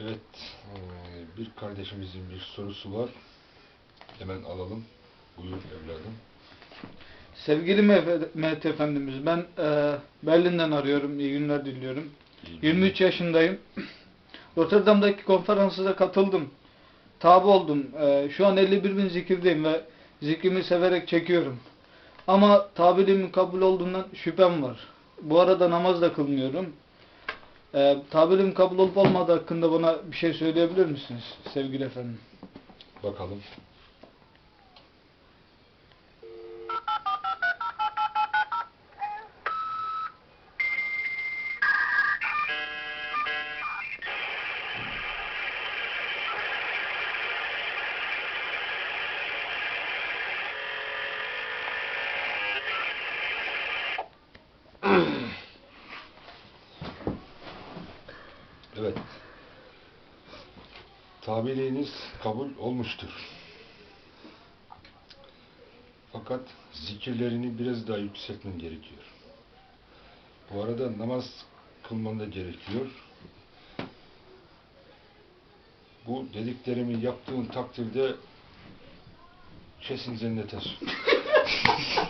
Evet, bir kardeşimizin bir sorusu var. Hemen alalım. Buyur evladım. Sevgili Mehmet Efendimiz, ben e, Berlin'den arıyorum. İyi günler diliyorum. İyi 23 yaşındayım. Rotterdam'daki konferansa katıldım. Tabi oldum. E, şu an 51 bin zikirdeyim ve zikrimi severek çekiyorum. Ama tabilimin kabul olduğundan şüphem var. Bu arada namaz da kılmıyorum. E, tabilim kabul olup olmadığı hakkında bana bir şey söyleyebilir misiniz sevgili efendim? Bakalım. Evet. Tabiriniz kabul olmuştur. Fakat zikirlerini biraz daha yükseltmen gerekiyor. Bu arada namaz kılman da gerekiyor. Bu dediklerimi yaptığın takdirde kesin cennete.